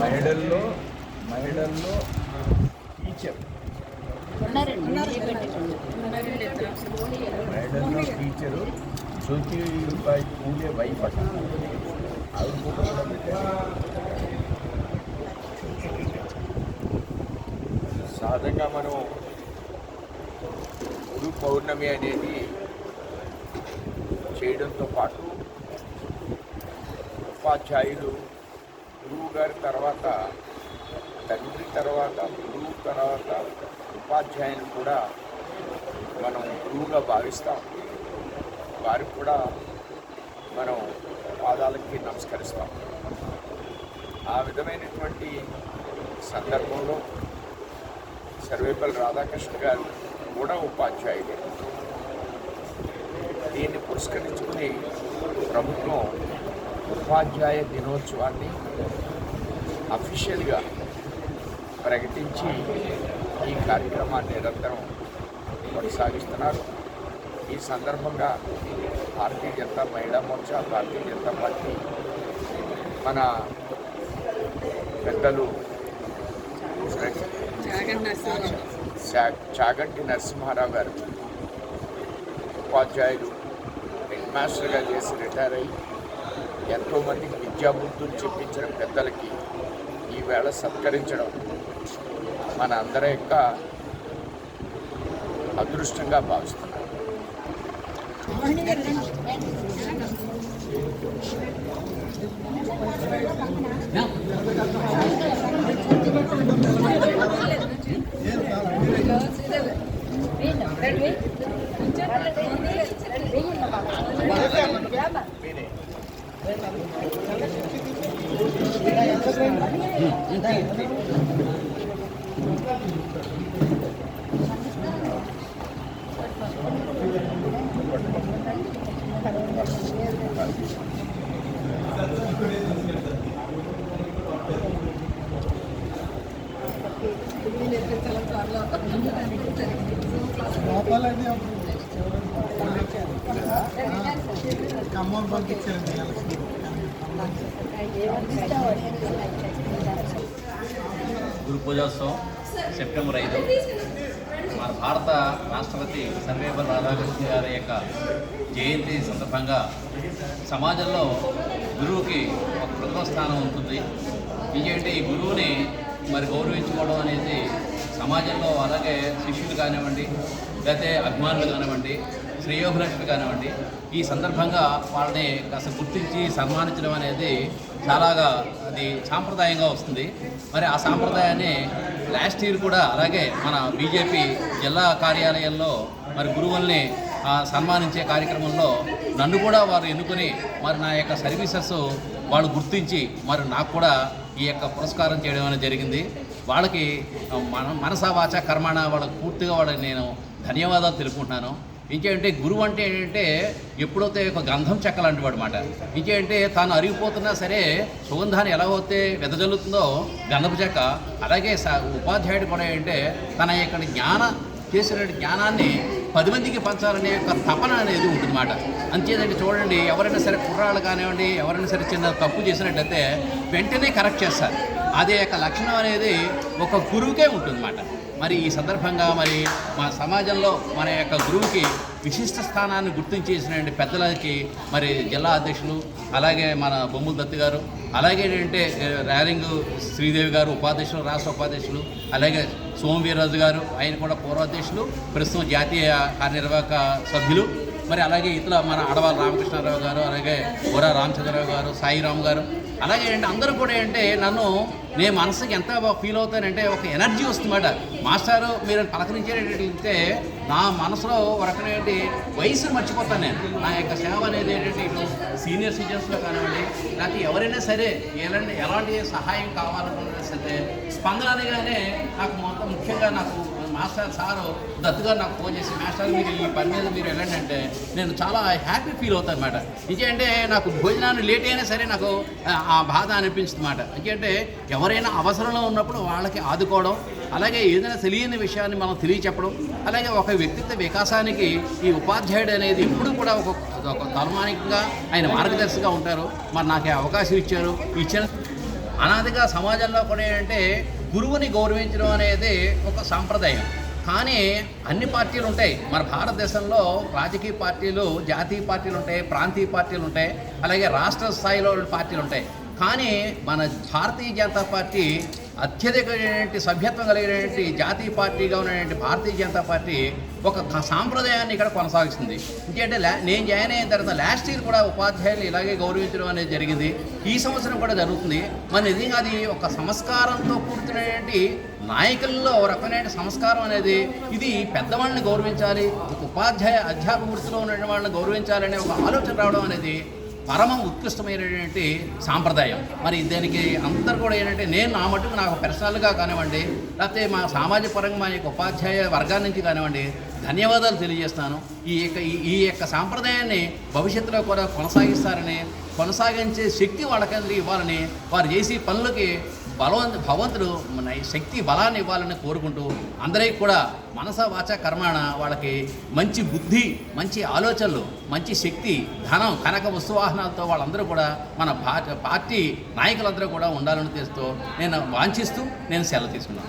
మహిళల్లో మహిళల్లో టీచర్. మహిళల్లో టీచరు జ్యోతిబాయి పూలే వైఫ్. అట ఆవిడ ఫోటో కూడా పెట్టారు. సహజంగా మనం గురు పౌర్ణమి అనేది చేయడంతో పాటు ఉపాధ్యాయులు గురువు గారి తర్వాత తండ్రి తర్వాత గురువు తర్వాత ఉపాధ్యాయుని కూడా మనం గురువుగా భావిస్తాం. వారికి కూడా మనం పాదాలకి నమస్కరిస్తాం. ఆ విధమైనటువంటి సందర్భంలో సర్వేపల్లి రాధాకృష్ణ గారు కూడా ఉపాధ్యాయుడే. దీన్ని పురస్కరించుకుని ప్రభుత్వం ఉపాధ్యాయ దినోత్సవాన్ని అఫీషియల్గా ప్రకటించి ఈ కార్యక్రమాన్ని నిరంతరం కొనసాగిస్తున్నారు. ఈ సందర్భంగా భారతీయ జనతా మహిళా మోర్చా భారతీయ జనతా పార్టీ మన పెద్దలు చా- చాగంటి నరసింహారావు గారు ఉపాధ్యాయులు హెడ్ మాస్టర్గా చేసి రిటైర్ అయ్యి ఎంతోమందికి విద్యాబుద్ధులు చెప్పించిన పెద్దలకి ఈవేళ సత్కరించడం మన అందరి యొక్క అదృష్టంగా భావిస్తున్నాం పిల్లలు ఎక్కడ చాలా చాలా ఖమ్మం పంపించారండి గురు పూజోత్సవం సెప్టెంబర్ ఐదు. మన భారత రాష్ట్రపతి సర్వేపల్లి రాధాకృష్ణ గారి యొక్క జయంతి సందర్భంగా సమాజంలో గురువుకి ఒక ప్రథమ స్థానం ఉంటుంది. ఇంకేంటి ఈ గురువుని మరి గౌరవించుకోవడం అనేది సమాజంలో అలాగే శిష్యులు కానివ్వండి లేకపోతే అభిమానులు కానివ్వండి శ్రేయోభిలాషులు కానివ్వండి ఈ సందర్భంగా వాళ్ళని కాస్త గుర్తించి సన్మానించడం అనేది చాలాగా అది సాంప్రదాయంగా వస్తుంది. మరి ఆ సాంప్రదాయాన్ని లాస్ట్ ఇయర్ కూడా అలాగే మన బీజేపీ జిల్లా కార్యాలయంలో మరి గురువుల్ని సన్మానించే కార్యక్రమంలో నన్ను కూడా వారు ఎన్నుకొని మరి నా యొక్క సర్వీసెస్ వాళ్ళు గుర్తించి మరి నాకు కూడా ఈ యొక్క పురస్కారం చేయడం అనేది జరిగింది. వాళ్ళకి మన మనసావాచ వాచ కర్మణ వాళ్ళకి పూర్తిగా వాళ్ళకి నేను ధన్యవాదాలు తెలుపుకుంటున్నాను. ఇంకేంటే గురువు అంటే ఏంటంటే ఎప్పుడైతే ఒక గంధం చెక్క లాంటి వాడు అనమాట ఇంకేంటే తాను అరిగిపోతున్నా సరే సుగంధాన్ని ఎలా అయితే వెదజల్లుతుందో గంధపు చెక్క అలాగే స- ఉపాధ్యాయుడు కూడా ఏంటంటే తన యొక్క జ్ఞాన చేసిన జ్ఞానాన్ని పది మందికి పంచాలనే యొక్క తపన అనేది ఉంటుందన్నమాట. అంతేదండి చూడండి ఎవరైనా సరే కుర్రాళ్ళు కానివ్వండి ఎవరైనా సరే చిన్న తప్పు చేసినట్లయితే వెంటనే కరెక్ట్ చేస్తారు. అదే యొక్క లక్షణం అనేది ఒక గురువుకే ఉంటుందన్నమాట. మరి ఈ సందర్భంగా మరి మా సమాజంలో మన యొక్క గురువుకి విశిష్ట స్థానాన్ని గుర్తించేసిన పెద్దలకి మరి జిల్లా అధ్యక్షులు అలాగే మన బొమ్ముల దత్త గారు అలాగే ఏంటంటే ర్యాలింగ్ శ్రీదేవి గారు ఉపాధ్యక్షులు రాష్ట్ర ఉపాధ్యక్షులు అలాగే సోమవీర్రాజు గారు ఆయన కూడా పూర్వాధ్యక్షులు ప్రస్తుతం జాతీయ కార్యనిర్వాహక సభ్యులు. మరి అలాగే ఇతర మన అడవాల రామకృష్ణారావు గారు అలాగే బుర్రా రామచంద్రరావు గారు సాయిరామ్ గారు అలాగే ఏంటి అందరూ కూడా ఏంటంటే నన్ను నేను మనసుకి ఎంత ఫీల్ అవుతానంటే ఒక ఎనర్జీ వస్తుందన్నమాట. మాస్టారు మీరు పలకరించేటట్లయితే నా మనసులో ఒక రకమైన వయసును మర్చిపోతాను నేను. నా యొక్క సేవ అనేది ఏంటంటే ఇటు సీనియర్ సిటిజన్స్లో కానివ్వండి లేకపోతే ఎవరైనా సరే ఎలాంటి ఎలాంటి సహాయం కావాలనుకున్నా సరే స్పందన అనగానే నాకు మొత్తం ముఖ్యంగా నాకు మాస్టర్ సారు దత్తుగా నాకు ఫోన్ చేసి మాస్టర్ మీరు ఈ పని మీద మీరు వెళ్ళండి అంటే నేను చాలా హ్యాపీ ఫీల్ అవుతాను అనమాట ఇంకేంటే నాకు భోజనాన్ని లేట్ అయినా సరే నాకు ఆ- బాధ అనిపించింది అనమాట ఇంకేంటే ఎవరైనా అవసరంలో ఉన్నప్పుడు వాళ్ళకి ఆదుకోవడం అలాగే ఏదైనా తెలియని విషయాన్ని మనం తెలియచెప్పడం అలాగే ఒక వ్యక్తిత్వ వికాసానికి ఈ ఉపాధ్యాయుడు అనేది ఎప్పుడు కూడా ఒక ఒక తలమానికంగా ఆయన మార్గదర్శిగా ఉంటారు. మరి నాకు అవకాశం ఇచ్చారు. ఇచ్చిన అనాదిగా సమాజంలో కూడా ఏంటంటే గురువుని గౌరవించడం అనేది ఒక సాంప్రదాయం. కానీ అన్ని పార్టీలు ఉంటాయి. మన భారతదేశంలో రాజకీయ పార్టీలు జాతీయ పార్టీలు ఉంటాయి ప్రాంతీయ పార్టీలు ఉంటాయి అలాగే రాష్ట్ర స్థాయిలో పార్టీలు ఉంటాయి. కానీ మన భారతీయ జనతా పార్టీ అత్యధికమైనటువంటి సభ్యత్వం కలిగినటువంటి జాతీయ పార్టీగా ఉన్నటువంటి భారతీయ జనతా పార్టీ ఒక సాంప్రదాయాన్ని ఇక్కడ కొనసాగిస్తుంది. ఇంకేంటే లా నేను జాయిన్ అయిన తర్వాత లాస్ట్ ఇయర్ కూడా ఉపాధ్యాయులు ఇలాగే గౌరవించడం అనేది జరిగింది. ఈ సంవత్సరం కూడా జరుగుతుంది. మరి నిజంగా అది ఒక సంస్కారంతో కూర్చున్నటువంటి నాయకుల్లో ఒక రకమైన సంస్కారం అనేది ఇది పెద్దవాళ్ళని గౌరవించాలి ఒక ఉపాధ్యాయ అధ్యాపక వృత్తిలో ఉన్న వాళ్ళని గౌరవించాలనే ఒక ఆలోచన రావడం అనేది పరమ ఉత్కృష్టమైనటువంటి సాంప్రదాయం. మరి దీనికి అందరు కూడా ఏంటంటే నేను నా మటుకు నాకు పర్సనల్గా కానివ్వండి లేకపోతే మా సామాజిక పరంగా మా యొక్క ఉపాధ్యాయ వర్గాల నుంచి కానివ్వండి ధన్యవాదాలు తెలియజేస్తాను. ఈ యొక్క ఈ- ఈ యొక్క సాంప్రదాయాన్ని భవిష్యత్తులో కూడా కొనసాగిస్తారని కొనసాగించే శక్తి వాళ్ళకందరికీ ఇవ్వాలని వారు చేసే పనులకి భగవంతు భగవంతుడు మన శక్తి బలాన్ని ఇవ్వాలని కోరుకుంటూ అందరికీ కూడా మనస వాచ కర్మాణ వాళ్ళకి మంచి బుద్ధి మంచి ఆలోచనలు మంచి శక్తి ధనం కనక వస్తువాహనాలతో వాళ్ళందరూ కూడా మన పార్టీ నాయకులందరూ కూడా ఉండాలని తెస్తూ నేను వాంఛిస్తూ నేను సెలవు తీసుకున్నాను.